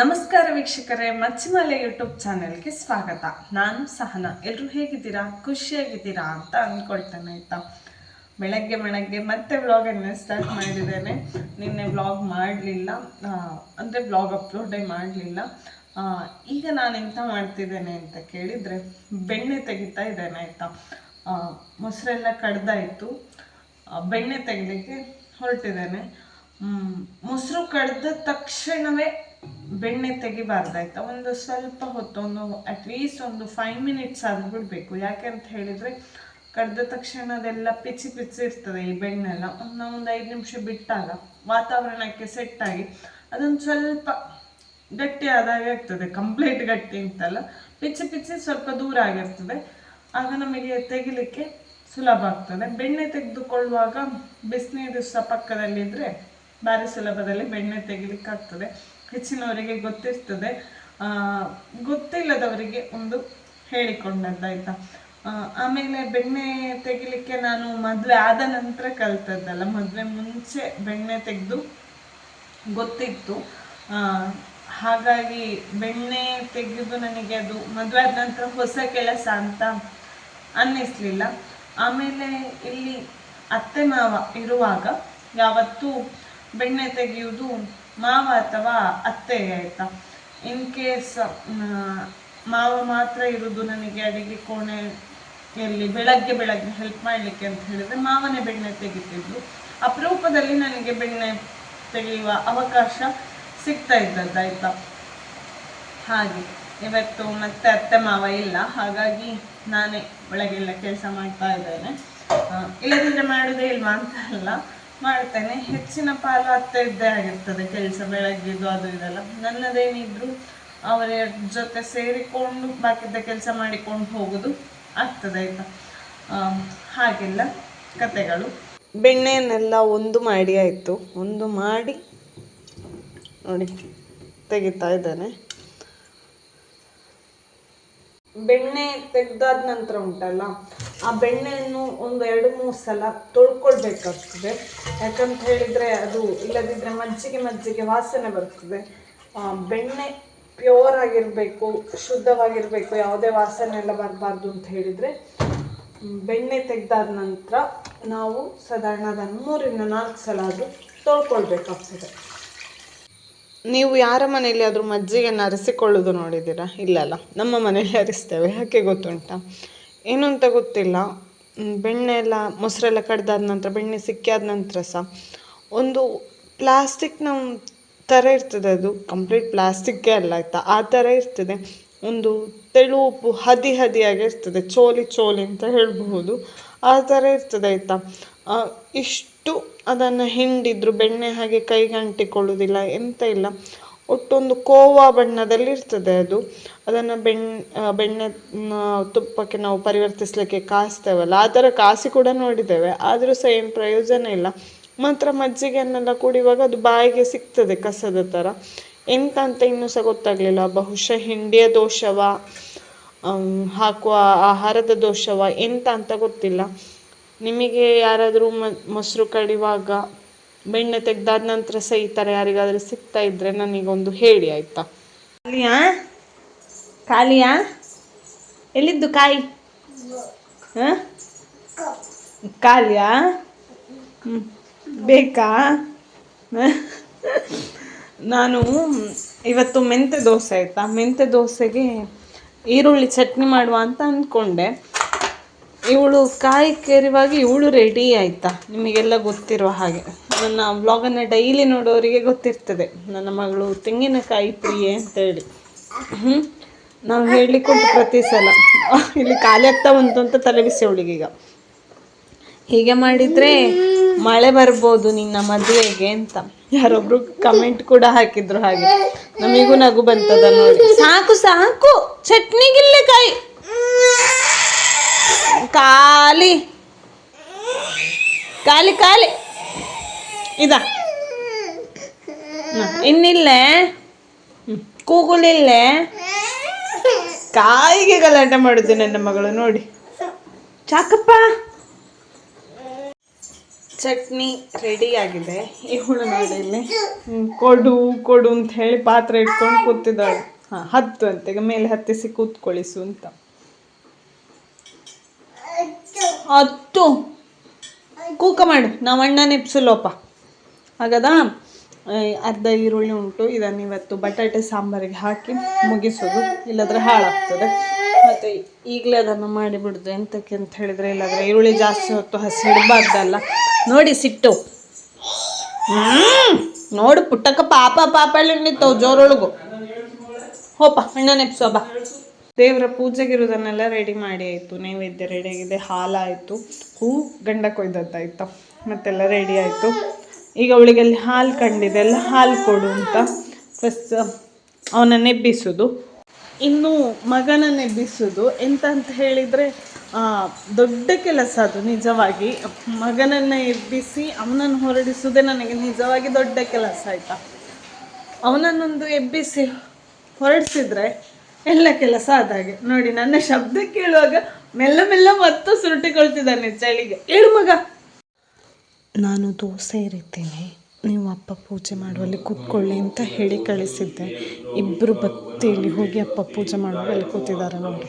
ನಮಸ್ಕಾರ ವೀಕ್ಷಕರೇ, ಮಚ್ಚಿಮಾಲೆ ಯೂಟ್ಯೂಬ್ ಚಾನೆಲ್ಗೆ ಸ್ವಾಗತ. ನಾನು ಸಹನ. ಎಲ್ಲರೂ ಹೇಗಿದ್ದೀರಾ? ಖುಷಿಯಾಗಿದ್ದೀರಾ ಅಂತ ಅಂದ್ಕೊಳ್ತೇನೆ ಆಯಿತಾ? ಬೆಳಗ್ಗೆ ಬೆಳಗ್ಗೆ ಮತ್ತೆ ವ್ಲಾಗನ್ನು ಸ್ಟಾರ್ಟ್ ಮಾಡಿದ್ದೇನೆ. ನಿನ್ನೆ ವ್ಲಾಗ್ ಮಾಡಲಿಲ್ಲ. ಅಂದರೆ ವ್ಲಾಗ್ ಅಪ್ಲೋಡೇ ಮಾಡಲಿಲ್ಲ. ಈಗ ನಾನು ಎಂತ ಮಾಡ್ತಿದ್ದೇನೆ ಅಂತ ಕೇಳಿದರೆ, ಬೆಣ್ಣೆ ತೆಗಿತಾ ಇದ್ದೇನೆ ಆಯಿತಾ? ಮೊಸರೆಲ್ಲ ಕಡ್ದಾಯಿತು. ಬೆಣ್ಣೆ ತೆಗಿಲಿಕ್ಕೆ ಹೊರಟಿದ್ದೇನೆ. ಮೊಸರು ಕಡ್ದ ತಕ್ಷಣವೇ ಬೆಣ್ಣೆ ತೆಗಿಬಾರ್ದಾಯ್ತಾ? ಒಂದು ಸ್ವಲ್ಪ ಹೊತ್ತು, ಒಂದು ಅಟ್ಲೀಸ್ಟ್ ಒಂದು ಫೈವ್ ಮಿನಿಟ್ಸ್ ಆದ್ರೂ ಬಿಡಬೇಕು ಯಾಕೆ ಅಂತ ಹೇಳಿದರೆ, ಕಡ್ದ ತಕ್ಷಣ ಅದೆಲ್ಲ ಪಿಚ್ಚಿ ಪಿಚ್ಚಿ ಇರ್ತದೆ ಈ ಬೆಣ್ಣೆಲ್ಲ. ಒಂದು ಒಂದು ಐದು ನಿಮಿಷ ಬಿಟ್ಟಾಗ ವಾತಾವರಣಕ್ಕೆ ಸೆಟ್ ಆಗಿ ಅದೊಂದು ಸ್ವಲ್ಪ ಗಟ್ಟಿ ಆದಾಗ ಆಗ್ತದೆ. ಕಂಪ್ಲೀಟ್ ಗಟ್ಟಿ ಅಂತಲ್ಲ. ಪಿಚ್ಚಿ ಪಿಚ್ಚಿ ಸ್ವಲ್ಪ ದೂರ ಆಗಿರ್ತದೆ. ಆಗ ನಮಗೆ ತೆಗಿಲಿಕ್ಕೆ ಸುಲಭ ಆಗ್ತದೆ. ಬೆಣ್ಣೆ ತೆಗೆದುಕೊಳ್ಳುವಾಗ ಬಿಸಿನೀರು ಸಹ ಪಕ್ಕದಲ್ಲಿದ್ದರೆ ಭಾರಿ ಸುಲಭದಲ್ಲಿ ಬೆಣ್ಣೆ ತೆಗಿಲಿಕ್ಕೆ ಆಗ್ತದೆ ಹೆಚ್ಚಿನವರಿಗೆ ಗೊತ್ತಿರ್ತದೆ. ಗೊತ್ತಿಲ್ಲದವರಿಗೆ ಒಂದು ಹೇಳಿಕೊಂಡದ್ದಾಯ್ತಾ? ಆಮೇಲೆ ಬೆಣ್ಣೆ ತೆಗಿಲಿಕ್ಕೆ ನಾನು ಮದುವೆ ಆದ ನಂತರ ಕಲ್ತದ್ದಲ್ಲ, ಮದುವೆ ಮುಂಚೆ ಬೆಣ್ಣೆ ತೆಗೆದು ಗೊತ್ತಿತ್ತು. ಹಾಗಾಗಿ ಬೆಣ್ಣೆ ತೆಗೆದು ನನಗೆ ಅದು ಮದುವೆ ಆದ ನಂತರ ಹೊಸ ಕೆಲಸ ಅಂತ ಅನ್ನಿಸ್ಲಿಲ್ಲ. ಆಮೇಲೆ ಇಲ್ಲಿ ಅತ್ತೆ ಮಾವ ಇರುವಾಗ ಯಾವತ್ತೂ ಬೆಣ್ಣೆ ತೆಗೆಯುವುದು ಮಾವ ಅಥವಾ ಅತ್ತೆ ಆಯ್ತಾ? ಇನ್ ಕೇಸ್ ಮಾವ ಮಾತ್ರ ಇರುವುದು ನನಗೆ ಅಡಿಗೆ ಕೋಣೆಯಲ್ಲಿ ಬೆಳಗ್ಗೆ ಬೆಳಗ್ಗೆ ಹೆಲ್ಪ್ ಮಾಡಲಿಕ್ಕೆ ಅಂತ ಹೇಳಿದ್ರೆ ಮಾವನೇ ಬೆಣ್ಣೆ ತೆಗಿತಿದ್ರು. ಅಪರೂಪದಲ್ಲಿ ನನಗೆ ಬೆಣ್ಣೆ ತೆಗೆಯುವ ಅವಕಾಶ ಸಿಗ್ತಾ ಇದ್ದದ್ದಾಯ್ತಾ ಹಾಗೆ, ಇವತ್ತು ಮತ್ತೆ ಅತ್ತೆ ಮಾವ ಇಲ್ಲ. ಹಾಗಾಗಿ ನಾನೇ ಒಳಗೆಲ್ಲ ಕೆಲಸ ಮಾಡ್ತಾ ಇದ್ದೇನೆ. ಇಲ್ಲದಿದ್ರೆ ಮಾಡುದೇ ಇಲ್ವಾ ಅಂತ ಅಲ್ಲ. ಮಾಡ್ತೇನೆ. ಹೆಚ್ಚಿನ ಪಾಲು ಅತ್ತೆ ಇದ್ದೇ ಆಗಿರ್ತದೆ ಕೆಲಸ ಬೆಳಗ್ಗೆದು ಅದು ಇದೆಲ್ಲ. ನನ್ನದೇನಿದ್ರು ಅವರ ಜೊತೆ ಸೇರಿಕೊಂಡು ಬಾಕಿದ್ದ ಕೆಲಸ ಮಾಡಿಕೊಂಡು ಹೋಗೋದು ಆಗ್ತದೆ ಆಯ್ತಾ? ಹಾಗೆಲ್ಲ ಕತೆಗಳು. ಬೆಣ್ಣೆಯನ್ನೆಲ್ಲ ಒಂದು ಮಾಡಿ ಆಯಿತು. ಒಂದು ಮಾಡಿ ನೋಡಿ, ತೆಗಿತಾ ಇದ್ದಾನೆ. ಬೆಣ್ಣೆ ತೆಗೆದಾದ ನಂತರ ಉಂಟಲ್ಲ, ಆ ಬೆಣ್ಣೆಯನ್ನು ಒಂದು ಎರಡು, ಮೂರು ಸಲ ತೊಳ್ಕೊಳ್ಬೇಕಾಗ್ತದೆ. ಯಾಕಂತ ಹೇಳಿದರೆ ಅದು ಇಲ್ಲದಿದ್ದರೆ ಮಜ್ಜಿಗೆ ಮಜ್ಜಿಗೆ ವಾಸನೆ ಬರ್ತದೆ. ಬೆಣ್ಣೆ ಪ್ಯೂರ್ ಆಗಿರಬೇಕು, ಶುದ್ಧವಾಗಿರಬೇಕು, ಯಾವುದೇ ವಾಸನೆ ಎಲ್ಲ ಬರಬಾರ್ದು ಅಂತ ಹೇಳಿದರೆ ಬೆಣ್ಣೆ ತೆಗೆದಾದ ನಂತರ ನಾವು ಸಾಧಾರಣ ಅದನ್ನು ಮೂರಿಂದ ನಾಲ್ಕು ಸಲ ಅದು ತೊಳ್ಕೊಳ್ಬೇಕಾಗ್ತದೆ. ನೀವು ಯಾರ ಮನೆಯಲ್ಲಿ ಆದರೂ ಮಜ್ಜಿಗೆಯನ್ನು ಅರಿಸಿಕೊಳ್ಳೋದು ನೋಡಿದ್ದೀರಾ? ಇಲ್ಲಲ್ಲ ನಮ್ಮ ಮನೆಯಲ್ಲಿ ಅರಿಸ್ತೇವೆ, ಯಾಕೆ ಗೊತ್ತುಂಟಾ? ಏನು ಅಂತ ಗೊತ್ತಿಲ್ಲ ಬೆಣ್ಣೆ ಎಲ್ಲ ಮೊಸರೆಲ್ಲ ಕಡ್ದಾದ ನಂತರ, ಬೆಣ್ಣೆ ಸಿಕ್ಕಾದ ನಂತರ ಸಹ ಒಂದು ಪ್ಲಾಸ್ಟಿಕ್ನ ಥರ ಇರ್ತದೆ ಅದು. ಕಂಪ್ಲೀಟ್ ಪ್ಲಾಸ್ಟಿಕ್ಕೇ ಅಲ್ಲ, ಆಯಿತಾ? ಆ ಥರ ಇರ್ತದೆ. ಒಂದು ತೆಳು ಉಪ್ಪು ಹದಿ ಹದಿಯಾಗಿ ಇರ್ತದೆ ಚೋಲಿ ಚೋಲಿ ಅಂತ ಹೇಳಬಹುದು. ಆ ಥರ ಇರ್ತದೆ, ಆಯಿತಾ? ಇಷ್ಟು ಅದನ್ನು ಹಿಂಡಿದ್ರು ಬೆಣ್ಣೆ ಹಾಗೆ ಕೈಗೆ ಅಂಟಿಕೊಳ್ಳುವುದಿಲ್ಲ ಎಂತ ಇಲ್ಲ. ಒಟ್ಟೊಂದು ಕೋವಾ ಬಣ್ಣದಲ್ಲಿ ಇರ್ತದೆ ಅದು. ಅದನ್ನು ಬೆಣ್ ಬೆಣ್ಣೆ ನ, ತುಪ್ಪಕ್ಕೆ ನಾವು ಪರಿವರ್ತಿಸಲಿಕ್ಕೆ ಕಾಸ್ತೇವಲ್ಲ ಆ ಥರ ಕಾಸಿ ಕೂಡ ನೋಡಿದ್ದೇವೆ. ಆದರೂ ಸಹ ಏನು ಪ್ರಯೋಜನ ಇಲ್ಲ. ಮಾತ್ರ ಮಜ್ಜಿಗೆಯನ್ನೆಲ್ಲ ಕುಡಿಯುವಾಗ ಅದು ಬಾಯಿಗೆ ಸಿಗ್ತದೆ ಕಸದ ಥರ ಎಂತ ಅಂತ ಇನ್ನೂ ಸಹ ಗೊತ್ತಾಗಲಿಲ್ಲ. ಬಹುಶಃ ಹಿಂಡಿಯ ದೋಷವ ಹಾಕುವ ಆಹಾರದ ದೋಷವ ಎಂತ ಅಂತ ಗೊತ್ತಿಲ್ಲ. ನಿಮಗೆ ಯಾರಾದರೂ ಮೊಸರು ಕಡಿವಾಗ ಬೆಣ್ಣೆ ತೆಗೆದಾದ ನಂತರ ಸಹ ಈ ಥರ ಯಾರಿಗಾದರೂ ಸಿಗ್ತಾ ಇದ್ದರೆ ನನಗೊಂದು ಹೇಳಿ, ಆಯಿತಾ? ಖಾಲಿಯಾ ಖಾಲಿಯಾ ಎಲ್ಲಿದ್ದು ಕಾಯಿ? ಹಾಂ? ಖಾಲಿಯಾ ಹ್ಞೂ ಬೇಕಾ? ನಾನು ಇವತ್ತು ಮೆಂತ್ಯ ದೋಸೆ, ಆಯಿತಾ? ಮೆಂತ್ಯ ದೋಸೆಗೆ ಈರುಳ್ಳಿ ಚಟ್ನಿ ಮಾಡುವ ಅಂತ ಅಂದ್ಕೊಂಡೆ. ಇವಳು ಕಾಯಿ ಕೇರಿವಾಗಿ ಇವಳು ರೆಡಿ ಆಯಿತಾ? ನಿಮಗೆಲ್ಲ ಗೊತ್ತಿರುವ ಹಾಗೆ. ನನ್ನ ವ್ಲಾಗನ್ನು ಡೈಲಿ ನೋಡೋರಿಗೆ ಗೊತ್ತಿರ್ತದೆ. ನನ್ನ ಮಗಳು ತೆಂಗಿನಕಾಯಿ ಪ್ರಿಯೆ ಅಂತೇಳಿ ಹ್ಞೂ ನಾವು ಹೇಳಲಿಕ್ಕೆ ಉಂಟು ಪ್ರತಿ ಸಲ. ಇಲ್ಲಿ ಖಾಲಿ ಆಗ್ತಾ ಬಂತು ಅಂತ ತಲೆಬಿಸಿ ಅವಳಿಗೀಗ ಹೀಗೆ ಮಾಡಿದರೆ ಮಳೆ ಬರ್ಬೋದು ನಿನ್ನ ಮದುವೆಗೆ ಅಂತ. ಯಾರೊಬ್ರು ಕಮೆಂಟ್ ಕೂಡ ಹಾಕಿದ್ರು ಹಾಗೆ. ನಮಿಗೂ ನಗು ಬಂತದ ನೋಡಿ. ಸಾಕು ಸಾಕು. ಚಟ್ನಿಗಿಲ್ಲ ಕಾಯಿ. ಖಾಲಿ. ಖಾಲಿ ಖಾಲಿ. ಇದ. ಇನ್ನಿಲ್ಲೇ. ಕೂಗುಲಿಲ್ಲೇ? ಕಾಯಿಗೆ ಗಲಾಟೆ ಮಾಡುದು ನನ್ನ ಮಗಳು, ನೋಡಿ. ಚಾಕಪ್ಪ. ಚಟ್ನಿ ರೆಡಿ ಆಗಿದೆ. ಈ ಹುಳು ನೋಡಿ ಇಲ್ಲಿ. ಕೊಡು ಕೊಡು ಅಂತ ಹೇಳಿ ಪಾತ್ರೆ ಇಟ್ಕೊಂಡು ಕೂತಿದ್ದಾಳೆ. ಹಾಂ, ಹತ್ತು ಅಂತ ಮೇಲೆ ಹತ್ತಿಸಿ ಕೂತ್ಕೊಳಿಸು ಅಂತ. ಹತ್ತು. ಕೂಕ ಮಾಡು. ನಾವು ಅಣ್ಣ ನೆಪ್ಸಲ್ಲೋಪ ಹಾಗದ? ಆ, ಅರ್ಧ ಈರುಳ್ಳಿ ಉಂಟು. ಇದನ್ನು ಇವತ್ತು ಬಟಾಟೆ ಸಾಂಬಾರಿಗೆ ಹಾಕಿ ಮುಗಿಸೋದು. ಇಲ್ಲದ್ರೆ ಹಾಳಾಗ್ತದೆ. ಮತ್ತು ಈಗಲೇ ಅದನ್ನು ಮಾಡಿಬಿಡ್ದು ಎಂತಕ್ಕೆ ಅಂತ ಹೇಳಿದರೆ ಇಲ್ಲಾಂದರೆ ಈರುಳ್ಳಿ ಜಾಸ್ತಿ ಹೊತ್ತು ಹಸಿ ಇಡಬಾರ್ದಲ್ಲ. ನೋಡಿ ಸಿಟ್ಟು. ನೋಡು ಪುಟ್ಟಕ್ಕ ಪಾಪ ಪಾಪ ನಿಂತವು ಜೋರೊಳಗು. ಹೋಪ ಅಣ್ಣ ನೆಪ್ಸೋ ಬಾ ದೇವರ ಪೂಜೆಗಿರೋದನ್ನೆಲ್ಲ ರೆಡಿ ಮಾಡಿ ಆಯಿತು, ನೈವೇದ್ಯ ರೆಡಿ ಆಗಿದೆ, ಹಾಲಾಯಿತು, ಹೂ ಗಂಡ ಕೊಯ್ದದ್ದಾಯ್ತು, ಮತ್ತೆಲ್ಲ ರೆಡಿ ಆಯಿತು. ಈಗ ಅವಳಿಗೆ ಅಲ್ಲಿ ಹಾಲು ಕಂಡಿದೆ, ಎಲ್ಲ ಹಾಲು ಕೊಡು ಅಂತ ಫಸ್ಟ್ ಅವನ ನೆಬ್ಬಿಸೋದು. ಇನ್ನು ಮಗನ ನೆಬ್ಬಿಸೋದು. ಎಂತ ಅಂತ ಹೇಳಿದರೆ ದೊಡ್ಡ ಕೆಲಸ ಅದು ನಿಜವಾಗಿ. ಮಗನನ್ನು ಎಬ್ಬಿಸಿ ಅವನನ್ನು ಹೊರಡಿಸೋದೇ ನನಗೆ ನಿಜವಾಗಿ ದೊಡ್ಡ ಕೆಲಸ ಆಯಿತಾ. ಅವನನ್ನೊಂದು ಎಬ್ಬಿಸಿ ಹೊರಡಿಸಿದ್ರೆ ಎಲ್ಲ ಕೆಲಸ ಆದಾಗೆ ನೋಡಿ ನನ್ನ ಶಬ್ದ ಕೇಳುವಾಗ ಮೆಲ್ಲ ಮೆಲ್ಲ ಮತ್ತು ಸುರುಟಿಕೊಳ್ತಿದ್ದಾನೆ ಚಳಿಗೆ ಏಳು ಮಗ ನಾನು ದೋಸೆ ಇರಿತೀನಿ ನೀವು ಅಪ್ಪ ಪೂಜೆ ಮಾಡುವಲ್ಲಿ ಕೂತ್ಕೊಳ್ಳಿ ಅಂತ ಹೇಳಿ ಕಳಿಸಿದ್ದೆ ಇಬ್ಬರು ಬತ್ತೇಳಿ ಹೋಗಿ ಅಪ್ಪ ಪೂಜೆ ಮಾಡುವಾಗ ಅಲ್ಲಿ ಕೂತಿದ್ದಾರೆ ನೋಡಿ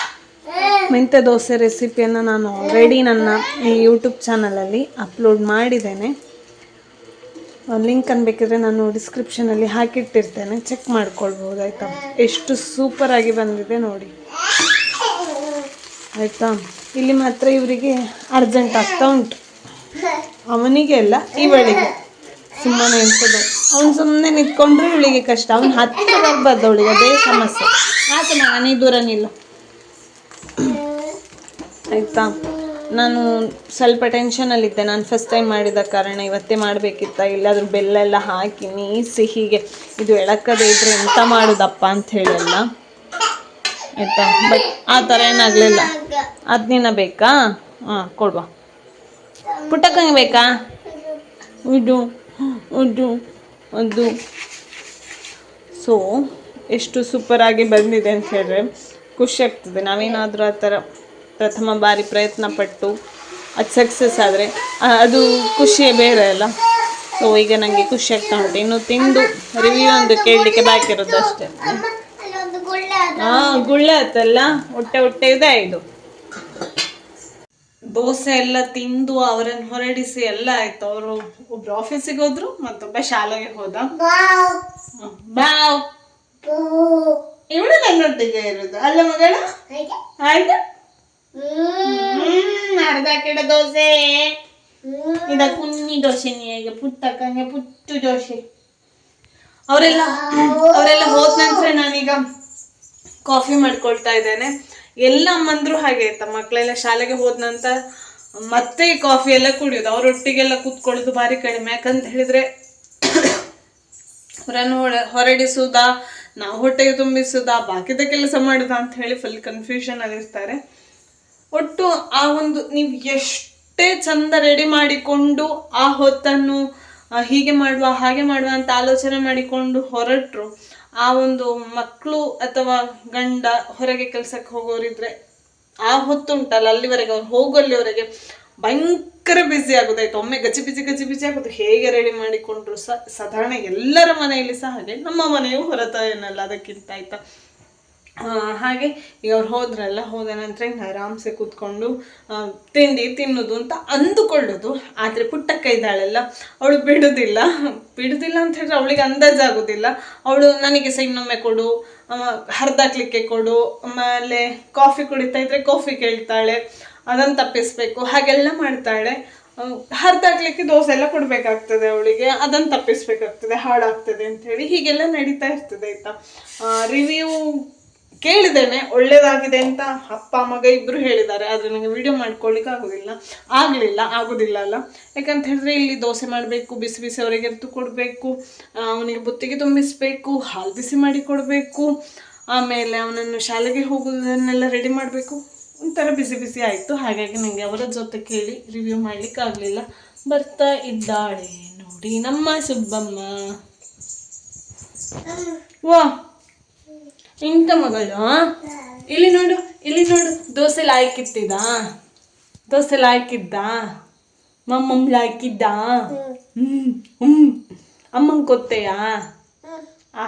ಮೆಂತ್ಯ ದೋಸೆ ರೆಸಿಪಿಯನ್ನು ನಾನು ಆಲ್ರೆಡಿ ನನ್ನ ಈ ಯೂಟ್ಯೂಬ್ ಚಾನಲಲ್ಲಿ ಅಪ್ಲೋಡ್ ಮಾಡಿದ್ದೇನೆ. ಲಿಂಕ್ ಅನ್ಬೇಕಿದ್ರೆ ನಾನು ಡಿಸ್ಕ್ರಿಪ್ಷನಲ್ಲಿ ಹಾಕಿಟ್ಟಿರ್ತೇನೆ. ಚೆಕ್ ಮಾಡ್ಕೊಳ್ಬೋದು, ಆಯಿತಾ? ಎಷ್ಟು ಸೂಪರಾಗಿ ಬಂದಿದೆ ನೋಡಿ. ಆಯಿತಾ? ಇಲ್ಲಿ ಮಾತ್ರ ಇವರಿಗೆ ಅರ್ಜೆಂಟ್ ಆಗ್ತಾ ಉಂಟು. ಅವನಿಗೆ ಅಲ್ಲ, ಇವಳಿಗೆ. ಸುಮ್ಮನೆ ಇರ್ತದೆ ಅವ್ನು ಸುಮ್ಮನೆ ನಿಂತ್ಕೊಂಡ್ರೆ ಇವಳಿಗೆ ಕಷ್ಟ. ಅವ್ನು ಹತ್ತಿರ ಬರ್ಬಾರ್ದು ಅವಳಿಗೆ, ಅದೇ ಸಮಸ್ಯೆ. ಆಯ್ತು ನಾನೇ ದೂರ ನಿಲ್ಲು ಆಯಿತಾ? ನಾನು ಸ್ವಲ್ಪ ಟೆನ್ಷನಲ್ಲಿದ್ದೆ ನಾನು ಫಸ್ಟ್ ಟೈಮ್ ಮಾಡಿದ ಕಾರಣ ಇವತ್ತೇ ಮಾಡಬೇಕಿತ್ತ. ಇಲ್ಲಾದ್ರೂ ಬೆಲ್ಲ ಎಲ್ಲ ಹಾಕಿ ನೀಸಿ ಹೀಗೆ ಇದು ಎಳಕದೇ ಇದ್ರೆ ಎಂತ ಮಾಡೋದಪ್ಪ ಅಂತ ಹೇಳಿ ಅಲ್ಲ? ಆಯಿತಾ? ಬಟ್ ಆ ಥರ ಏನಾಗಲಿಲ್ಲ. ಅದ್ನಿನ ಬೇಕಾ? ಹಾಂ, ಕೊಡುವ. ಪುಟ್ಟಕ್ಕಂಗೆ ಬೇಕಾ? ಇದು ಇದು, ಅದು. ಸೊ ಎಷ್ಟು ಸೂಪರಾಗಿ ಬಂದಿದೆ ಅಂತ ಹೇಳಿದ್ರೆ ಖುಷಿ ಆಗ್ತದೆ. ನಾವೇನಾದರೂ ಆ ಥರ ಪ್ರಥಮ ಬಾರಿ ಪ್ರಯತ್ನ ಪಟ್ಟು ಅದು ಸಕ್ಸಸ್ ಆದರೆ ಅದು ಖುಷಿಯೇ ಬೇರೆ ಅಲ್ಲ. ಸೊ ಈಗ ನನಗೆ ಖುಷಿ ಆಗ್ತಾ ಉಂಟು. ಇನ್ನು ತಿಂದು ರಿವ್ಯೂ ಒಂದು ಕೇಳಲಿಕ್ಕೆ ಬಾಕಿ ಇರೋದು ಅಷ್ಟೇ. ಹಾಂ ಗುಳ್ಳೆ ಆಯ್ತಲ್ಲ ಹೊಟ್ಟೆ ಹೊಟ್ಟೆ ಇದೆ ಇದು. ದೋಸೆ ಎಲ್ಲ ತಿಂದು ಅವರನ್ನು ಹೊರಡಿಸಿ ಎಲ್ಲ ಆಯ್ತು. ಅವರು ಒಬ್ರು ಆಫೀಸಿಗೆ ಹೋದ್ರು ಮತ್ತೊಬ್ಬ ಶಾಲೆಗೆ ಹೋದ. ಬಾವ್. ಇವಳು ನನ್ನೊಟ್ಟಿಗೆ ಇರೋದು. ಅಲ್ಲ ಮಗಳ? ಆಯ್ತಾ? ಅರ್ಧ ಕಿಡ ದೋಸೆ. ಇದ ಕುನ್ನಿ ದೋಸೆ ನೀಗೆ ಪುಟ್ಟಕ್ಕಂಗೆ ಪುಟ್ಟು ದೋಸೆ. ಅವರೆಲ್ಲ ಅವರೆಲ್ಲ ಹೋದ ನಂತರ ನಾನೀಗ ಕಾಫಿ ಮಾಡ್ಕೊಳ್ತಾ ಇದ್ದೇನೆ. ಎಲ್ಲ ಅಮ್ಮಂದ್ರು ಹಾಗೆ ಆಯ್ತಾ ಮಕ್ಕಳೆಲ್ಲ ಶಾಲೆಗೆ ಹೋದ ನಂತರ ಮತ್ತೆ ಕಾಫಿ ಎಲ್ಲ ಕುಡಿಯೋದು. ಅವರೊಟ್ಟಿಗೆಲ್ಲ ಕೂತ್ಕೊಳ್ಳೋದು ಭಾರಿ ಕಡಿಮೆ. ಯಾಕಂತ ಹೇಳಿದ್ರೆ ಅವರನ್ನು ಹೊರಡಿಸೋದಾ ನಾವು ಹೊಟ್ಟೆಗೆ ತುಂಬಿಸುದಾ ಬಾಕಿದ ಕೆಲಸ ಮಾಡುದಾ ಅಂತ ಹೇಳಿ ಫುಲ್ ಕನ್ಫ್ಯೂಷನ್ ಆಗಿರ್ತಾರೆ ಒಟ್ಟು ಆ ಒಂದು ನೀವು ಎಷ್ಟೇ ಚಂದ ರೆಡಿ ಮಾಡಿಕೊಂಡು ಆ ಹೊತ್ತನ್ನು ಹೀಗೆ ಮಾಡುವ, ಹಾಗೆ ಮಾಡುವ ಅಂತ ಆಲೋಚನೆ ಮಾಡಿಕೊಂಡು ಹೊರಟರು, ಆ ಒಂದು ಮಕ್ಕಳು ಅಥವಾ ಗಂಡ ಹೊರಗೆ ಕೆಲಸಕ್ಕೆ ಹೋಗೋರಿದ್ರೆ ಆ ಹೊತ್ತು ಉಂಟಲ್ಲ ಅಲ್ಲಿವರೆಗೆ ಅವ್ರು ಹೋಗೋಲ್ಲಿವರೆಗೆ ಭಯಂಕರ ಬ್ಯುಸಿ ಆಗೋದಾಯ್ತು. ಒಮ್ಮೆ ಗಜಿ ಬಿಜಿ ಗಜಿ ಬಿಜಿ ಆಗೋದು ಹೇಗೆ ರೆಡಿ ಮಾಡಿಕೊಂಡ್ರು ಸಹ ಸಾಧಾರಣ ಎಲ್ಲರ ಮನೆಯಲ್ಲಿ ಸಹ ಹಾಗೆ ನಮ್ಮ ಮನೆಯು ಹೊರತ ಏನಲ್ಲ ಅದಕ್ಕಿಂತ ಆಯ್ತಾ. ಹಾಗೆ ಈಗ ಅವ್ರು ಹೋದ್ರಲ್ಲ, ಹೋದ ನಂತರ ಇನ್ನು ಆರಾಮ್ಸೆ ಕೂತ್ಕೊಂಡು ತಿಂಡಿ ತಿನ್ನೋದು ಅಂತ ಅಂದುಕೊಳ್ಳೋದು. ಆದರೆ ಪುಟ್ಟಕ್ಕ ಇದ್ದಾಳಲ್ಲ ಅವಳು ಬಿಡುದಿಲ್ಲ. ಬಿಡುದಿಲ್ಲ ಅಂತ ಹೇಳಿದ್ರೆ ಅವಳಿಗೆ ಅಂದಾಜಾಗೋದಿಲ್ಲ. ಅವಳು ನನಗೆ ಸಹ ಇನ್ನೊಮ್ಮೆ ಕೊಡು ಹರಿದಾಕ್ಲಿಕ್ಕೆ ಕೊಡು, ಆಮೇಲೆ ಕಾಫಿ ಕುಡಿತಾ ಇದ್ರೆ ಕಾಫಿ ಕೇಳ್ತಾಳೆ, ಅದನ್ನು ತಪ್ಪಿಸ್ಬೇಕು, ಹಾಗೆಲ್ಲ ಮಾಡ್ತಾಳೆ. ಹರಿದಾಕ್ಲಿಕ್ಕೆ ದೋಸೆ ಎಲ್ಲ ಕೊಡಬೇಕಾಗ್ತದೆ ಅವಳಿಗೆ, ಅದನ್ನು ತಪ್ಪಿಸ್ಬೇಕಾಗ್ತದೆ, ಹಾಳಾಗ್ತದೆ ಅಂತ ಹೇಳಿ ಹೀಗೆಲ್ಲ ನಡೀತಾ ಇರ್ತದೆ ಆಯಿತಾ? ರಿವ್ಯೂ ಕೇಳಿದ್ದೇನೆ ಒಳ್ಳೇದಾಗಿದೆ ಅಂತ ಅಪ್ಪ ಮಗ ಇಬ್ಬರು ಹೇಳಿದ್ದಾರೆ ಆದರೆ ನನಗೆ ವಿಡಿಯೋ ಮಾಡ್ಕೊಳ್ಳಿಕ್ಕೆ ಆಗೋದಿಲ್ಲ. ಆಗಲಿಲ್ಲ ಆಗೋದಿಲ್ಲ ಅಲ್ಲ. ಯಾಕಂತ ಹೇಳಿದ್ರೆ ಇಲ್ಲಿ ದೋಸೆ ಮಾಡಬೇಕು ಬಿಸಿ ಬಿಸಿ ಅವರಿಗೆ ಎತ್ತು ಕೊಡಬೇಕು ಅವನಿಗೆ ಬುತ್ತಿಗೆ ತುಂಬಿಸಬೇಕು ಹಾಲು ಬಿಸಿ ಮಾಡಿ ಕೊಡಬೇಕು ಆಮೇಲೆ ಅವನನ್ನು ಶಾಲೆಗೆ ಹೋಗೋದನ್ನೆಲ್ಲ ರೆಡಿ ಮಾಡಬೇಕು. ಒಂಥರ ಬಿಸಿ ಬಿಸಿ ಆಯಿತು. ಹಾಗಾಗಿ ನನಗೆ ಅವರ ಜೊತೆ ಕೇಳಿ ರಿವ್ಯೂ ಮಾಡ್ಲಿಕ್ಕೆ ಆಗಲಿಲ್ಲ. ಬರ್ತಾ ಇದ್ದಾಳೆ ನೋಡಿ ನಮ್ಮ ಸುಬ್ಬಮ್ಮ. ವಾ ಇಂಥ ಮಗಳು ಇಲ್ಲಿ ನೋಡು ಇಲ್ಲಿ ನೋಡು. ದೋಸೆ ಲಾಯ್ಕಿತ್ತಿದ ದೋಸೆ ಲಾಯ್ಕಿದ್ದ ಮಮ್ಮಮ್ ಲಾಯ್ಕಿದ್ದ ಹ್ಮ್ ಹ್ಮ್. ಅಮ್ಮಂಗೆ ಕೊತ್ತೆಯಾ? ಆ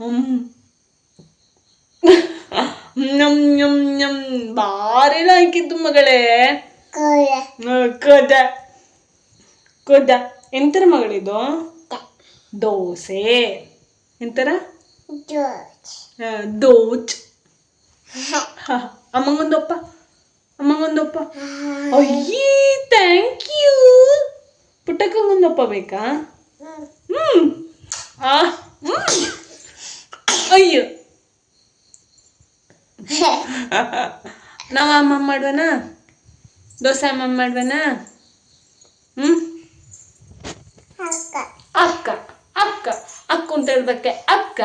ಹ್ಮ್. ಭಾರಿ ಲಾಯ್ಕಿದ್ದು ಮಗಳೇ. ಕೋದ. ಕೋದ. ಎಂತರ ಮಗಳಿದು? ದೋಸೆ. ಎಂತರ? ದೋಚ್. ಅಮ್ಮಂಗೊಂದಪ್ಪ. ಅಮ್ಮಂಗೊಂದಪ್ಪ. ಅಯ್ಯೇ ಥ್ಯಾಂಕ್ ಯು ಪುಟ್ಟಕ್ಕಂಗೊಂದಪ್ಪ ಬೇಕಾ? ಹ್ಮ್. ಆ ಅಯ್ಯೋ. ನಾವು ಅಮ್ಮ ಮಾಡುವನ? ದೋಸೆ ಅಮ್ಮ ಮಾಡುವನ? ಹ್ಮ್. ಅಕ್ಕ. ಅಕ್ಕ ಅಕ್ಕ. ಅಂತ ಹೇಳ್ದಕ್ಕೆ ಅಕ್ಕ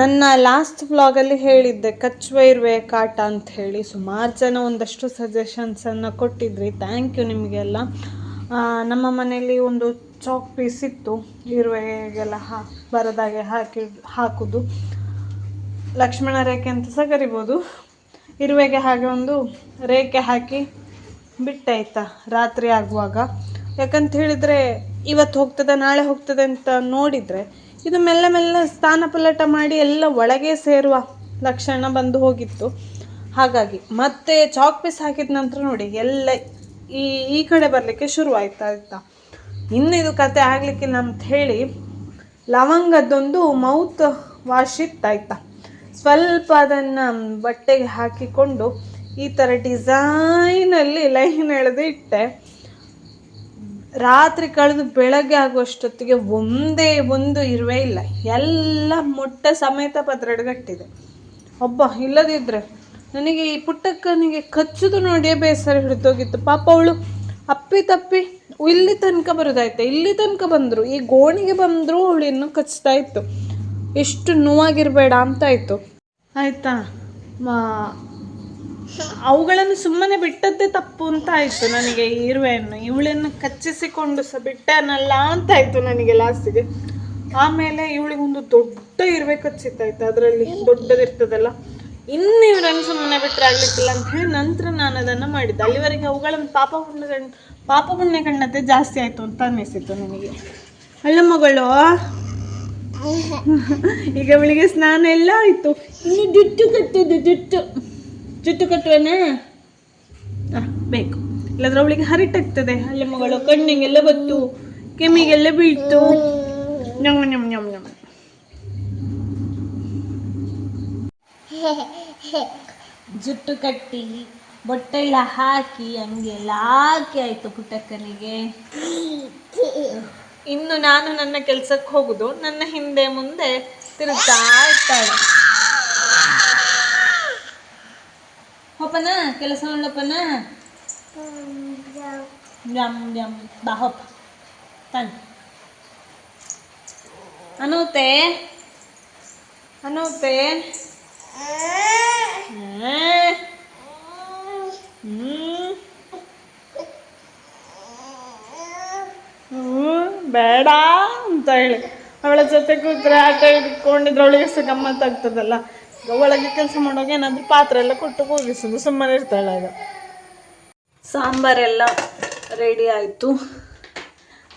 ನನ್ನ ಲಾಸ್ಟ್ ವ್ಲಾಗಲ್ಲಿ ಹೇಳಿದ್ದೆ, ಕಚ್ಚುವ ಇರುವೆ ಕಾಟ ಅಂತ ಹೇಳಿ. ಸುಮಾರು ಜನ ಒಂದಷ್ಟು ಸಜೆಷನ್ಸನ್ನು ಕೊಟ್ಟಿದ್ರಿ. ಥ್ಯಾಂಕ್ ಯು ನಿಮಗೆಲ್ಲ. ನಮ್ಮ ಮನೆಯಲ್ಲಿ ಒಂದು ಚಾಕ್ ಪೀಸ್ ಇತ್ತು. ಇರುವೆಗೆಲ್ಲ ಹಾ, ಬರದಾಗೆ ಹಾಕಿ, ಹಾಕೋದು. ಲಕ್ಷ್ಮಣ ರೇಖೆ ಅಂತ ಸಹ ಕರಿಬೋದು. ಇರುವೆಗೆ ಹಾಗೆ ಒಂದು ರೇಖೆ ಹಾಕಿ ಬಿಟ್ಟಾಯ್ತಾ, ರಾತ್ರಿ ಆಗುವಾಗ. ಯಾಕಂತ ಹೇಳಿದರೆ, ಇವತ್ತು ಹೋಗ್ತದೆ, ನಾಳೆ ಹೋಗ್ತದೆ ಅಂತ ನೋಡಿದರೆ, ಇದು ಮೆಲ್ಲ ಮೆಲ್ಲ ಸ್ಥಾನ ಪಲ್ಲಟ ಮಾಡಿ ಎಲ್ಲ ಒಳಗೆ ಸೇರುವ ಲಕ್ಷಣ ಬಂದು ಹೋಗಿತ್ತು. ಹಾಗಾಗಿ, ಮತ್ತೆ ಚಾಕ್ ಪೀಸ್ ಹಾಕಿದ ನಂತರ ನೋಡಿ, ಎಲ್ಲ ಈ ಈ ಕಡೆ ಬರಲಿಕ್ಕೆ ಶುರು ಆಯ್ತಾ. ಆಯ್ತಾ ಇನ್ನು ಇದು ಕತೆ ಆಗಲಿಕ್ಕಿಲ್ಲ ಅಂತ ಹೇಳಿ, ಲವಂಗದ್ದೊಂದು ಮೌತ್ ವಾಶ್ ಇತ್ತಾಯ್ತಾ ಸ್ವಲ್ಪ ಅದನ್ನು ಬಟ್ಟೆಗೆ ಹಾಕಿಕೊಂಡು ಈ ಥರ ಡಿಸೈನಲ್ಲಿ ಲೈನ್ ಎಳೆದು ಇಟ್ಟೆ. ರಾತ್ರಿ ಕಳೆದು ಬೆಳಗ್ಗೆ ಆಗುವಷ್ಟೊತ್ತಿಗೆ ಒಂದೇ ಒಂದು ಇರುವೆ ಇಲ್ಲ. ಎಲ್ಲ ಮೊಟ್ಟೆ ಸಮೇತ ಪತ್ರಡ್ಗಟ್ಟಿದೆ. ಒಬ್ಬ ಇಲ್ಲದಿದ್ದರೆ ನನಗೆ ಈ ಪುಟ್ಟಕ್ಕನಿಗೆ ಕಚ್ಚುದು ನೋಡಿಯೇ ಬೇಸರ ಹಿಡಿದೋಗಿತ್ತು. ಪಾಪ ಅವಳು ಅಪ್ಪಿ ತಪ್ಪಿ ಇಲ್ಲಿ ತನಕ ಬರೋದಾಯ್ತು? ಇಲ್ಲಿ ತನಕ ಬಂದರು. ಈ ಗೋಣಿಗೆ ಬಂದರೂ ಅವಳು ಇನ್ನೂ ಕಚ್ತಾ ಇತ್ತು. ಎಷ್ಟು ನೋವಾಗಿರಬೇಡ ಅಂತ ಆಯಿತು. ಆಯಿತಾ? ಅವುಗಳನ್ನು ಸುಮ್ಮನೆ ಬಿಟ್ಟದ್ದೇ ತಪ್ಪು ಅಂತ ಆಯಿತು ನನಗೆ ಇರುವೆಯನ್ನು. ಇವಳನ್ನು ಕಚ್ಚಿಸಿಕೊಂಡು ಸಹ ಬಿಟ್ಟನಲ್ಲ ಅಂತ ಆಯ್ತು ನನಗೆ ಲಾಸ್ಟಿಗೆ ಆಮೇಲೆ ಇವಳಿಗೆ ಒಂದು ದೊಡ್ಡ ಇರುವೆ ಕಚ್ಚಿತ್ತಾಯ್ತು ಅದರಲ್ಲಿ ದೊಡ್ಡದಿರ್ತದಲ್ಲ? ಇನ್ನು ಇವರನ್ನು ಸುಮ್ಮನೆ ಬಿಟ್ಟರೆ ಆಗ್ಲಿಕ್ಕಿಲ್ಲ ಅಂತ ಹೇಳಿ ನಂತರ ನಾನು ಅದನ್ನು ಮಾಡಿದ್ದೆ. ಅಲ್ಲಿವರೆಗೆ ಅವುಗಳನ್ನು ಪಾಪ ಪುಣ್ಯ ಕಣ್ ಪಾಪ ಪುಣ್ಯ ಕಣ್ಣತೆ ಜಾಸ್ತಿ ಆಯಿತು ಅಂತ ಅನ್ನಿಸಿತು ನನಗೆ. ಅಲ್ಲ ಮಗಳು ಈಗ ಅವಳಿಗೆ ಸ್ನಾನ ಎಲ್ಲ ಆಯ್ತು. ಇನ್ನು ಜುಟ್ಟು ಕಟ್ಟುದು ಜುಟ್ಟು. ಜುಟ್ಟು ಕಟ್ಟುವನಾ? ಆ, ಬೇಕು. ಇಲ್ಲಾದ್ರೆ ಅವಳಿಗೆ ಹರಿಟಾಗ್ತದೆ. ಅಲ್ಲಿ ಮಗಳು ಕಣ್ಣಿಗೆಲ್ಲ ಬತ್ತು. ಕೆಮ್ಮಿಗೆಲ್ಲ ಬೀಳ್ತು. ñam ñam ಜುಟ್ಟು ಕಟ್ಟಿ ಬೊಟ್ಟೆಲ್ಲ ಹಾಕಿ ಹಂಗೆಲ್ಲ ಹಾಕಿ ಆಯ್ತು ಪುಟ್ಟಕ್ಕನಿಗೆ. ಇನ್ನು ನಾನು ನನ್ನ ಕೆಲ್ಸಕ್ಕೆ ಹೋಗುದು, ನನ್ನ ಹಿಂದೆ ಮುಂದೆ ತಿರುಗ್ತಾ ಇರ್ತಾಳೆ ಹೋಪನ, ಕೆಲಸ ಮಾಡಪ್ಪನ ಜಮ್ ಜಮ್ ಬಾ ಹೋಪ. ತಾನೆ. ಅನೂತೆ ಅನೂತೆ ಬೇಡ ಅಂತ ಹೇಳಿ. ಅವಳ ಜೊತೆ ಕೂತ್ರೆ ಆಟ ಇಟ್ಕೊಂಡಿದ್ರೆ ಅವಳಿಗೆ ಸಹ ಗಮ್ಮತ್ತಾಗ್ತದಲ್ಲ ಒಳಗೆ ಕೆಲಸ ಮಾಡುವಾಗ ಏನಾದರೂ ಪಾತ್ರೆ ಎಲ್ಲ ಕೊಟ್ಟು ಹೋಗಿಸೋದು ಸುಮ್ಮನೆ ಇರ್ತಾಳೆ ಆಗ. ಸಾಂಬಾರೆಲ್ಲ ರೆಡಿ ಆಯಿತು.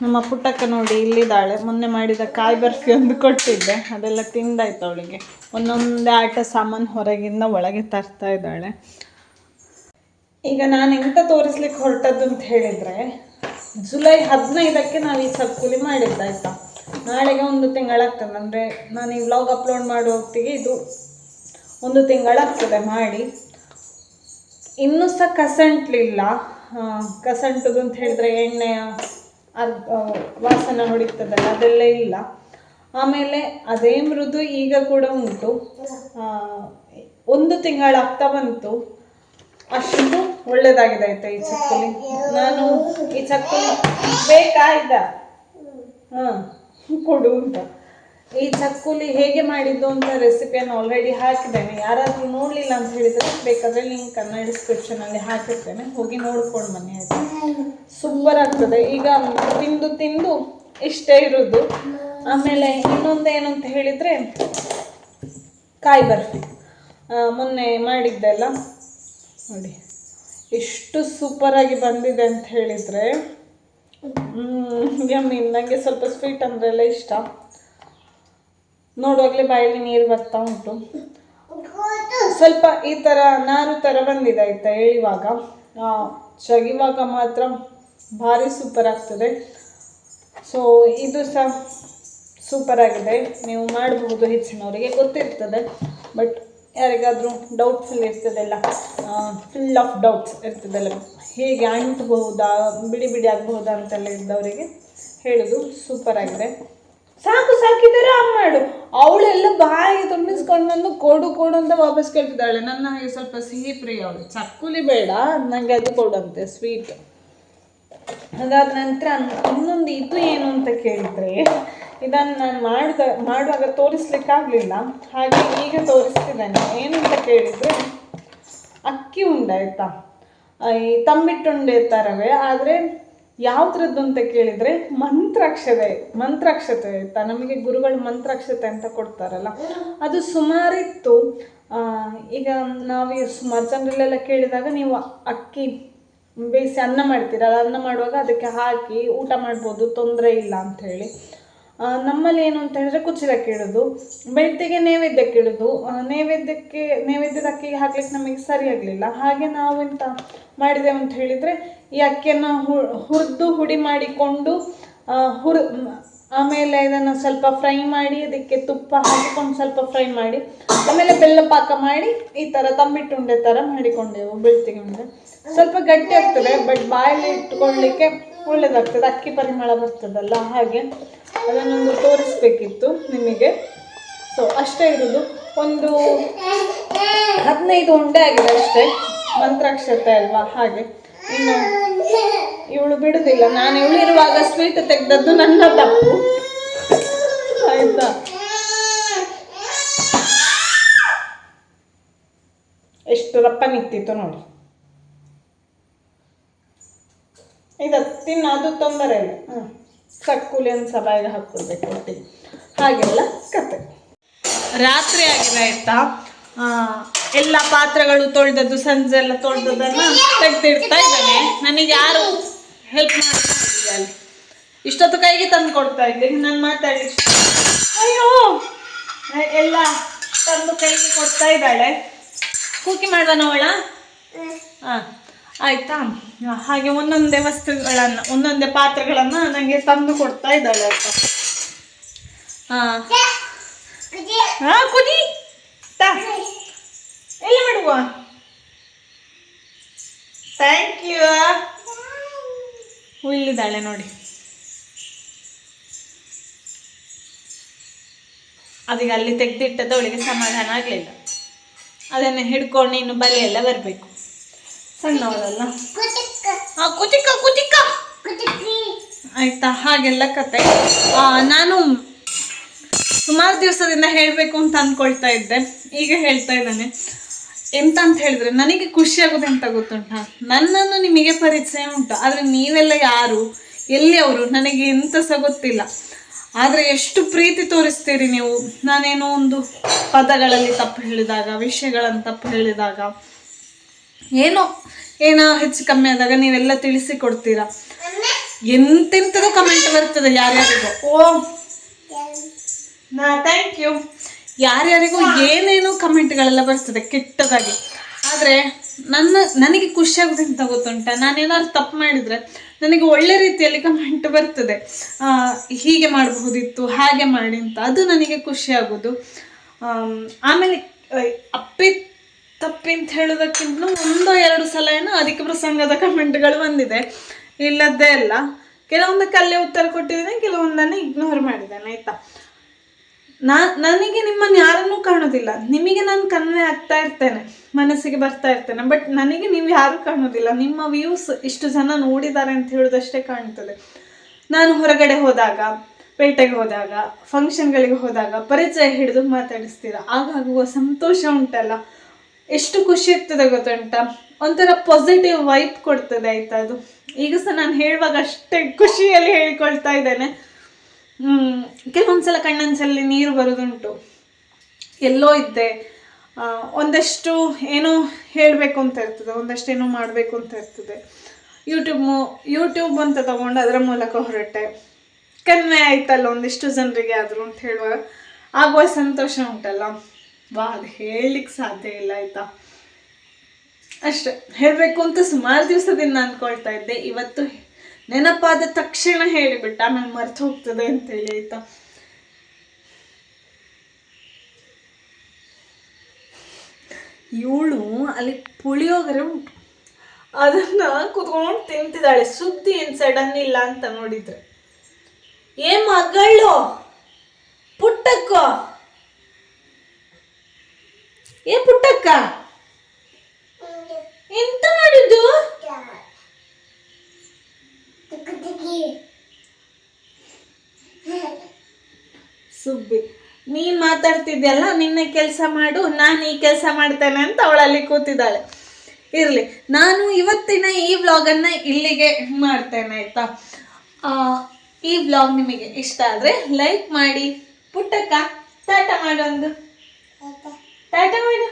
ನಮ್ಮ ಪುಟ್ಟಕ್ಕ ನೋಡಿ ಇಲ್ಲಿದ್ದಾಳೆ. ಮೊನ್ನೆ ಮಾಡಿದ ಕಾಯಿ ಬರ್ಫಿ ಒಂದು ಕೊಟ್ಟಿದ್ದೆ. ಅದೆಲ್ಲ ತಿಂದಾಯ್ತು ಅವಳಿಗೆ. ಒಂದೊಂದೇ ಆಟ ಸಾಮಾನು ಹೊರಗಿಂದ ಒಳಗೆ ತರ್ತಾ ಇದ್ದಾಳೆ. ಈಗ ನಾನು ಎಂತ ತೋರಿಸ್ಲಿಕ್ಕೆ ಹೊರಟದ್ದು ಅಂತ ಹೇಳಿದರೆ ಜುಲೈ ಹದಿನೈದಕ್ಕೆ ನಾವು ಈ ಸಬ್ಕುಲಿ ಮಾಡಿದ್ದಾಯ್ತಾ ನಾಳೆಗೆ ಒಂದು ತಿಂಗಳಾಗ್ತದೆ ಅಂದರೆ ನಾನು ಈ ವ್ಲಾಗ್ ಅಪ್ಲೋಡ್ ಮಾಡೋ ಹೊತ್ತಿಗೆ ಇದು ಒಂದು ತಿಂಗಳಾಗ್ತದೆ ಮಾಡಿ. ಇನ್ನೂ ಸಹ ಕಸಂಟ್ಲಿಲ್ಲ ಕಸಂಟದು ಅಂತ ಹೇಳಿದ್ರೆ ಎಣ್ಣೆಯ ಅರ್ಧ ವಾಸನೆ ಹೊಡಿತದಲ್ಲ ಅದೆಲ್ಲ ಇಲ್ಲ. ಆಮೇಲೆ ಅದೇ ಮೃದು ಈಗ ಕೂಡ ಉಂಟು. ಒಂದು ತಿಂಗಳಾಗ್ತಾ ಬಂತು. ಅಷ್ಟು ಒಳ್ಳೇದಾಗಿದೆ ಆಯ್ತಾ ಈ ಚಕ್ಕುಲಿ ನಾನು ಈ ಚಕ್ಕುಲಿ ಬೇಕಾಯ್ತಾ ಹಾಂ, ಕೊಡು ಅಂತ. ಈ ಚಕ್ಕುಲಿ ಹೇಗೆ ಮಾಡಿದ್ದು ಅಂತ ರೆಸಿಪಿಯನ್ನು ಆಲ್ರೆಡಿ ಹಾಕಿದ್ದೇನೆ. ಯಾರಾದರೂ ನೋಡಲಿಲ್ಲ ಅಂತ ಹೇಳಿದರೆ ಬೇಕಾದರೆ ಲಿಂಕನ್ನು ಡಿಸ್ಕ್ರಿಪ್ಷನಲ್ಲಿ ಹಾಕಿರ್ತೇನೆ. ಹೋಗಿ ನೋಡ್ಕೊಂಡು ಬನ್ನಿ, ಆಯಿತು? ಸೂಪರ್ ಆಗ್ತದೆ. ಈಗ ತಿಂದು ತಿಂದು ಇಷ್ಟೇ ಇರೋದು. ಆಮೇಲೆ ಇನ್ನೊಂದು ಏನು ಹೇಳಿದರೆ ಕಾಯಿ ಬರ್ಫಿ. ಮೊನ್ನೆ ಮಾಡಿದ್ದೆಲ್ಲ. ನೋಡಿ. ಎಷ್ಟು ಸೂಪರಾಗಿ ಬಂದಿದೆ ಅಂತ ಹೇಳಿದರೆ ಯಮ್ಮಿ ನನಗೆ ಸ್ವಲ್ಪ ಸ್ವೀಟ್ ಅಂದರೆ ಎಲ್ಲ ಇಷ್ಟ. ನೋಡುವಾಗಲೇ ಬಾಯಲ್ಲಿ ನೀರು ಬರ್ತಾ ಉಂಟು. ಸ್ವಲ್ಪ ಈ ಥರ ನಾರು ಥರ ಬಂದಿದೆ ಆಯಿತಾ ಹೇಳಿವಾಗ ಚಗಿವಾಗ ಮಾತ್ರ ಭಾರಿ ಸೂಪರ್ ಆಗ್ತದೆ. ಸೊ ಇದು ಸಹ ಸೂಪರಾಗಿದೆ ನೀವು ಮಾಡಬಹುದು ಹೆಚ್ಚಿನವರಿಗೆ ಗೊತ್ತಿರ್ತದೆ. ಬಟ್ ಯಾರಿಗಾದರೂ ಡೌಟ್ಫುಲ್ ಇರ್ತದಲ್ಲ ಫುಲ್ ಆಫ್ ಡೌಟ್ಸ್ ಇರ್ತದಲ್ಲ, ಹೇಗೆ ಅಂಟಬಹುದಾ ಬಿಡಿ ಬಿಡಿ ಆಗಬಹುದಾ ಅಂತೆಲ್ಲ ಇದ್ದವರಿಗೆ ಹೇಳೋದು ಸೂಪರ್ ಆಗಿದೆ. ಸಾಕು ಸಾಕಿದರೆ ಆ ಮಾಡು. ಅವಳೆಲ್ಲ ಬಾಯಿ ತುಂಬಿಸ್ಕೊಂಡು ಬಂದು ಕೊಡು ಕೊಡು ಅಂತ ವಾಪಸ್ ಕೇಳ್ತಿದ್ದಾಳೆ. ನನ್ನ ಹಾಗೆ ಸ್ವಲ್ಪ ಸಿಹಿ ಪ್ರಿಯ ಅವಳು. ಚಕ್ಕುಲಿ ಬೇಡ ನನಗೆ ಅದು ಕೊಡಂತೆ ಸ್ವೀಟ್ ಅದಾದ ನಂತರ ಇನ್ನೊಂದು ಇದು ಏನು ಅಂತ ಕೇಳಿದ್ರೆ ಇದನ್ನು ನಾನು ಮಾಡಿದ, ಮಾಡುವಾಗ ತೋರಿಸ್ಲಿಕ್ಕಾಗಲಿಲ್ಲ. ಹಾಗೆ ಈಗ ತೋರಿಸ್ತಿದ್ದೇನೆ. ಏನಂತ ಕೇಳಿದರೆ, ಅಕ್ಕಿ ಉಂಡೆ ಆಯಿತಾ? ಈ ತಂಬಿಟ್ಟುಂಡೆ ಥರವೇ ಆದರೆ ಯಾವುದ್ರದ್ದು ಅಂತ ಕೇಳಿದರೆ ಮಂತ್ರಾಕ್ಷತೆ ಮಂತ್ರಾಕ್ಷತೆ ಆಯಿತಾ? ನಮಗೆ ಗುರುಗಳು ಮಂತ್ರಾಕ್ಷತೆ ಅಂತ ಕೊಡ್ತಾರಲ್ಲ. ಅದು ಸುಮಾರಿತ್ತು. ಈಗ ನಾವು ಸುಮಾರು ಜನರಲ್ಲೆಲ್ಲ ಕೇಳಿದಾಗ ನೀವು ಅಕ್ಕಿ ಬೇಯಿಸಿ ಅನ್ನ ಮಾಡ್ತೀರಲ್ಲ, ಅನ್ನ ಮಾಡುವಾಗ ಅದಕ್ಕೆ ಹಾಕಿ ಊಟ ಮಾಡ್ಬೋದು, ತೊಂದರೆ ಇಲ್ಲ ಅಂತ ಹೇಳಿ. ನಮ್ಮಲ್ಲಿ ಏನು ಅಂತ ಹೇಳಿದ್ರೆ ಕುಚ್ಚಿದಕ್ಕೆ ಇಡೋದು ಬೆಳ್ತಿಗೆ ನೈವೇದ್ಯಕ್ಕೆ ಇಡೋದು ನೈವೇದ್ಯಕ್ಕೆ, ನೈವೇದ್ಯದ ಅಕ್ಕಿಗೆ ಹಾಕ್ಲಿಕ್ಕೆ ನಮಗೆ ಸರಿ ಆಗಲಿಲ್ಲ. ಹಾಗೆ ನಾವು ಎಂತ ಮಾಡಿದೆವು ಅಂತ ಹೇಳಿದರೆ, ಈ ಅಕ್ಕಿಯನ್ನು ಹುರಿದು ಹುಡಿ ಮಾಡಿಕೊಂಡು ಹುರ್, ಆಮೇಲೆ ಇದನ್ನು ಸ್ವಲ್ಪ ಫ್ರೈ ಮಾಡಿ ಅದಕ್ಕೆ ತುಪ್ಪ ಹಾಕಿಕೊಂಡು ಸ್ವಲ್ಪ ಫ್ರೈ ಮಾಡಿ, ಆಮೇಲೆ ಬೆಲ್ಲ ಪಾಕ ಮಾಡಿ, ಈ ಥರ ತಂಬಿಟ್ಟುಂಡೆ ಥರ ಮಾಡಿಕೊಂಡೆವು, ಬೆಳ್ತಿಗೆ ಉಂಡೆ. ಸ್ವಲ್ಪ ಗಟ್ಟಿ ಆಗ್ತದೆ, ಬಟ್ ಬಾಯಲ್ಲಿ ಇಟ್ಕೊಳ್ಳಿಕ್ಕೆ ಒಳ್ಳೇದಾಗ್ತದೆ, ಅಕ್ಕಿ ಪರಿಮಳ ಬರ್ತದಲ್ಲ, ಹಾಗೆ. ಅದನ್ನೊಂದು ತೋರಿಸ್ಬೇಕಿತ್ತು ನಿಮಗೆ. ಸೊ ಅಷ್ಟೇ ಇರೋದು. ಒಂದು ಹದಿನೈದು ಉಂಡೆ ಆಗಿದೆ ಅಷ್ಟೇ. ಮಂತ್ರಾಕ್ಷತೆ ಅಲ್ವಾ? ಹಾಗೆ. ಇನ್ನು ಇವಳು ಬಿಡುದಿಲ್ಲ. ನಾನು ಇವಳಿರುವಾಗ ಸ್ವೀಟ್ ತೆಗೆದದ್ದು ನನ್ನ ತಪ್ಪು. ಆಯ್ತಾ? ಎಷ್ಟು ರಪ್ಪ ನಿಂತಿತ್ತು ನೋಡಿ. ಇದು ತಿನ್ನ, ಅದು ತೊಂದರೆ ಇಲ್ಲ. ಹ್ಞೂ ಅಂತ ಸಬಾಯಿಗೆ ಹಾಕ್ಕೊಳ್ಬೇಕು ಒಟ್ಟಿಗೆ. ಹಾಗೆಲ್ಲ ಕತೆ ರಾತ್ರಿ ಆಗಿದೆ ಆಯ್ತಾ? ಎಲ್ಲ ಪಾತ್ರೆಗಳು ತೊಳೆದದ್ದು ಸಂಜೆ ಎಲ್ಲ ತೊಳೆದದನ್ನ ತೆಗೆದಿಡ್ತಾ ಇದ್ದಾನೆ. ನನಗೆ ಯಾರು ಹೆಲ್ಪ್ ಮಾಡಿ ಇಷ್ಟೊತ್ತು ಕೈಗೆ ತಂದು ಕೊಡ್ತಾ ಇದ್ದೆ ನಾನು ಮಾತಾಡಿ ಅಯ್ಯೋ! ಎಲ್ಲ ತಂದು ಕೈಗೆ ಕೊಡ್ತಾ ಇದ್ದಾಳೆ. ಕೂಕಿ ಮಾಡುವ ಅವಳ ಹಾಂ ಆಯ್ತಾ ಆ, ಹಾಗೆ ಒಂದೊಂದೇ ವಸ್ತುಗಳನ್ನು ಒಂದೊಂದೇ ಪಾತ್ರೆಗಳನ್ನು ನನಗೆ ತಂದು ಕೊಡ್ತಾ ಇದ್ದಾಳೆ ಆಯ್ತಾ ಹಾಂ ಹಾಂ ಕುದಿ ತಾ ಎಲ್ಲಿ ಮಾಡುವ ಥ್ಯಾಂಕ್ ಯು ಇಲ್ಲಿದ್ದಾಳೆ ನೋಡಿ ಅದೀಗ ಅಲ್ಲಿ ತೆಗೆದಿಟ್ಟದ್ದು ಅವಳಿಗೆ ಸಮಾಧಾನ ಆಗಲಿಲ್ಲ ಅದನ್ನು ಹಿಡ್ಕೊಂಡು ಇನ್ನು ಬಲಿ ಎಲ್ಲ ಬರಬೇಕು ಸಣ್ಣವಳಲ್ಲ ಹಾಂ ಕುಚಿಕ್ಕ ಕುಚಿಕ್ಕ ಆಯ್ತಾ ಹಾಗೆಲ್ಲ ಕತೆ. ನಾನು ಸುಮಾರು ದಿವಸದಿಂದ ಹೇಳಬೇಕು ಅಂತ ಅಂದ್ಕೊಳ್ತಾ ಇದ್ದೆ. ಈಗ ಹೇಳ್ತಾ ಇದ್ದಾನೆ. ಎಂತ ಅಂತ ಹೇಳಿದ್ರೆ ನನಗೆ ಖುಷಿ ಆಗೋದು ಎಂತ ಗೊತ್ತುಂಟ? ನನ್ನನ್ನು ನಿಮಗೆ ಪರಿಚಯ ಉಂಟು. ಆದರೆ ನೀವೆಲ್ಲ ಯಾರು? ಎಲ್ಲಿ ಅವರು? ನನಗೆ ಎಂತ ಸಹ ಗೊತ್ತಿಲ್ಲ. ಆದರೆ ಎಷ್ಟು ಪ್ರೀತಿ ತೋರಿಸ್ತೀರಿ ನೀವು? ನಾನೇನೋ ಒಂದು ಪದಗಳಲ್ಲಿ ತಪ್ಪು ಹೇಳಿದಾಗ ವಿಷಯಗಳನ್ನು ತಪ್ಪು ಹೇಳಿದಾಗ ಏನೋ ಏನೋ ಹೆಚ್ಚು ಕಮ್ಮಿ ಆದಾಗ ನೀವೆಲ್ಲ ತಿಳಿಸಿ ಕೊಡ್ತೀರಾ ಎಂತೆಂಥದ್ದು ಕಮೆಂಟ್ ಬರ್ತದೆ ಯಾರ್ಯಾರಿಗೂ. ಓ, ನಾ ಥ್ಯಾಂಕ್ ಯು ಯಾರ್ಯಾರಿಗೂ ಏನೇನೋ ಕಮೆಂಟ್ಗಳೆಲ್ಲ ಬರ್ತದೆ ಕೆಟ್ಟದಾಗಿ. ಆದರೆ ನನ್ನ, ನನಗೆ ಖುಷಿ ಆಗೋದು ಅಂತ ಗೊತ್ತುಂಟ? ನಾನೇನಾದ್ರು ತಪ್ಪು ಮಾಡಿದರೆ ನನಗೆ ಒಳ್ಳೆ ರೀತಿಯಲ್ಲಿ ಕಮೆಂಟ್ ಬರ್ತದೆ. ಹೀಗೆ ಮಾಡಬಹುದಿತ್ತು, ಹಾಗೆ ಮಾಡಿ ಅಂತ. ಅದು ನನಗೆ ಖುಷಿ ಆಗೋದು. ಆಮೇಲೆ ಅಪ್ಪಿ ತಪ್ಪಿ ಅಂತ ಹೇಳೋದಕ್ಕಿಂತ ಒಂದು ಎರಡು ಸಲ ಏನೋ ಅಧಿಕ ಪ್ರಸಂಗದ ಕಮೆಂಟ್ಗಳು ಬಂದಿದೆ. ಇಲ್ಲದ್ದೇ ಅಲ್ಲ. ಕೆಲವೊಂದಕ್ಕೆ ಅಲ್ಲೇ ಉತ್ತರ ಕೊಟ್ಟಿದ್ದೇನೆ, ಕೆಲವೊಂದನ್ನು ಇಗ್ನೋರ್ ಮಾಡಿದ್ದೇನೆ, ಆಯ್ತಾ? ನಾ, ನನಗೆ ನಿಮ್ಮನ್ನು ಯಾರನ್ನೂ ಕಾಣೋದಿಲ್ಲ. ನಿಮಗೆ ನಾನು ಕನ್ವೆ ಆಗ್ತಾ ಇರ್ತೇನೆ, ಮನಸ್ಸಿಗೆ ಬರ್ತಾ ಇರ್ತೇನೆ ಬಟ್ ನನಗೆ ನೀವು ಯಾರು ಕಾಣೋದಿಲ್ಲ. ನಿಮ್ಮ ವ್ಯೂಸ್ ಇಷ್ಟು ಜನ ನೋಡಿದ್ದಾರೆ ಅಂತ ಹೇಳೋದಷ್ಟೇ ಕಾಣ್ತದೆ. ನಾನು ಹೊರಗಡೆ ಹೋದಾಗ, ಪೇಟೆಗೆ ಹೋದಾಗ ಫಂಕ್ಷನ್ಗಳಿಗೆ ಹೋದಾಗ ಪರಿಚಯ ಹಿಡಿದು ಮಾತಾಡಿಸ್ತೀರ? ಆಗಾಗುವ ಸಂತೋಷ ಉಂಟಲ್ಲ. ಎಷ್ಟು ಖುಷಿ ಆಗ್ತದೆ ಗೊತ್ತುಂಟ? ಒಂಥರ ಪಾಸಿಟಿವ್ ವೈಪ್ ಕೊಡ್ತದೆ ಆಯ್ತಾ ಅದು. ಈಗ ಸಹ ನಾನು ಹೇಳುವಾಗ ಅಷ್ಟೇ ಖುಷಿಯಲ್ಲಿ ಹೇಳಿಕೊಳ್ತಾ ಇದ್ದೇನೆ. ಕೆಲವೊಂದ್ಸಲ ಕಣ್ಣಂಚಲ್ಲಿ ನೀರು ಬರೋದುಂಟು. ಎಲ್ಲೋ ಇದ್ದೆ. ಒಂದಷ್ಟು ಏನೋ ಹೇಳಬೇಕು ಅಂತ ಇರ್ತದೆ, ಒಂದಷ್ಟು ಏನೋ ಮಾಡಬೇಕು ಅಂತ ಇರ್ತದೆ. ಯೂಟ್ಯೂಬ್ ಯೂಟ್ಯೂಬ್ ಅಂತ ತಗೊಂಡು ಅದರ ಮೂಲಕ ಹೊರಟೆ. ಕನ್ವೆ ಆಯ್ತಲ್ಲ ಒಂದಿಷ್ಟು ಜನರಿಗೆ ಆದರೂ ಅಂತ ಹೇಳುವಾಗ. ಆಗುವ ಸಂತೋಷ ಉಂಟಲ್ಲ. ವಾ, ಅದು ಹೇಳಲಿಕ್ಕೆ ಸಾಧ್ಯ ಇಲ್ಲ, ಆಯ್ತಾ? ಅಷ್ಟೆ, ಹೇಳಬೇಕು ಅಂತ ಸುಮಾರು ದಿವಸದಿಂದ ಅಂದ್ಕೊಳ್ತಾ ಇದ್ದೆ. ಇವತ್ತು ನೆನಪಾದ ತಕ್ಷಣ ಹೇಳಿಬಿಟ್ಟ, ಆಮೇಲೆ ಮರ್ತು ಹೋಗ್ತದೆ ಅಂತೇಳಿ, ಆಯ್ತಾ? ಇವಳು ಅಲ್ಲಿ ಪುಳಿಯೋಗರೆ ಉಂಟು. ಅದನ್ನ ಕುತ್ಕೊಂಡು ತಿಂತಿದ್ದಾಳೆ. ಸುದ್ದಿ ಏನ್ ಸಡನ್ ಇಲ್ಲ ಅಂತ ನೋಡಿದ್ರೆ. ಏ ಮಗಳು, ಪುಟ್ಟಕ್ಕ! ಏ ಪುಟ್ಟಕ್ಕ? ಎಂತ ಮಾಡಿದ್ದು ಸುಬ್ಬಿ, ನೀನ್ ಮಾತಾಡ್ತಿದ್ಯಲ್ಲ, ನಿನ್ನ ಕೆಲಸ ಮಾಡು, ನಾನು ಈ ಕೆಲಸ ಮಾಡ್ತೇನೆ ಅಂತ ಅವಳಲ್ಲಿ ಕೂತಿದ್ದಾಳೆ. ಇರಲಿ, ನಾನು ಇವತ್ತಿನ ಈ ವ್ಲಾಗನ್ನು ಇಲ್ಲಿಗೆ ಮಾಡ್ತೇನೆ, ಆಯಿತಾ? ಈ ವ್ಲಾಗ್ ನಿಮಗೆ ಇಷ್ಟ ಆದರೆ ಲೈಕ್ ಮಾಡಿ. ಪುಟ್ಟಕ್ಕ, ಟಾಟಾ ಮಾಡೊಂದು ಟಾಟಾ ಮಾಡು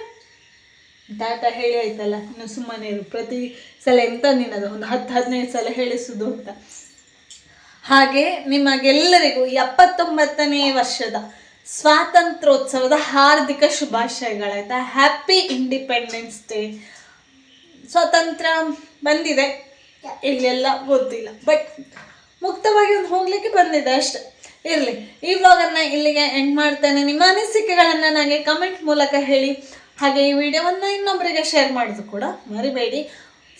ಟಾಟಾ ಹೇಳಿ ಆಯ್ತಲ್ಲ, ಇನ್ನು ಸುಮ್ಮನೆ ಇರು. ಪ್ರತಿ ಸಲ ಎಂತ ನಿನ್ನದು? ಒಂದು ಹತ್ತು ಹದಿನೈದು ಸಲ ಹೇಳಿಸುದು ಅಂತ. ಹಾಗೆ ನಿಮಗೆಲ್ಲರಿಗೂ ಎಪ್ಪತ್ತೊಂಬತ್ತನೇ ವರ್ಷದ ಸ್ವಾತಂತ್ರ್ಯೋತ್ಸವದ ಹಾರ್ದಿಕ ಶುಭಾಶಯಗಳಾಯ್ತಾ? ಹ್ಯಾಪಿ ಇಂಡಿಪೆಂಡೆನ್ಸ್ ಡೇ ಸ್ವಾತಂತ್ರ್ಯ ಬಂದಿದೆ. ಇಲ್ಲೆಲ್ಲ ಗೊತ್ತಿಲ್ಲ. ಬಟ್ ಮುಕ್ತವಾಗಿ ಒಂದು ಹೋಗ್ಲಿಕ್ಕೆ ಬಂದಿದೆ ಅಷ್ಟೆ. ಇರಲಿ. ಈ ವ್ಲಾಗನ್ನು ಇಲ್ಲಿಗೆ ಎಂಡ್ ಮಾಡ್ತೇನೆ. ನಿಮ್ಮ ಅನಿಸಿಕೆಗಳನ್ನು ನನಗೆ ಕಮೆಂಟ್ ಮೂಲಕ ಹೇಳಿ. ಹಾಗೆ ಈ ವಿಡಿಯೋವನ್ನು ಇನ್ನೊಬ್ಬರಿಗೆ ಶೇರ್ ಮಾಡೋದು ಕೂಡ ಮರಿಬೇಡಿ.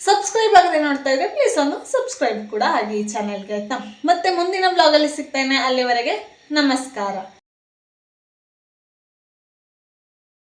ಸಬ್ಸ್ಕ್ರೈಬ್ ಆಗದೆ ನೋಡ್ತಾ ಇದ್ರೆ ಪ್ಲೀಸ್ ಒಂದು ಸಬ್ಸ್ಕ್ರೈಬ್ ಕೂಡ ಆಗಿ ಈ ಚಾನಲ್ಗೆ ಆಯ್ತಾ? ಮತ್ತೆ ಮುಂದಿನ ವ್ಲಾಗಲ್ಲಿ ಸಿಗ್ತೇನೆ. ಅಲ್ಲಿವರೆಗೆ ನಮಸ್ಕಾರ.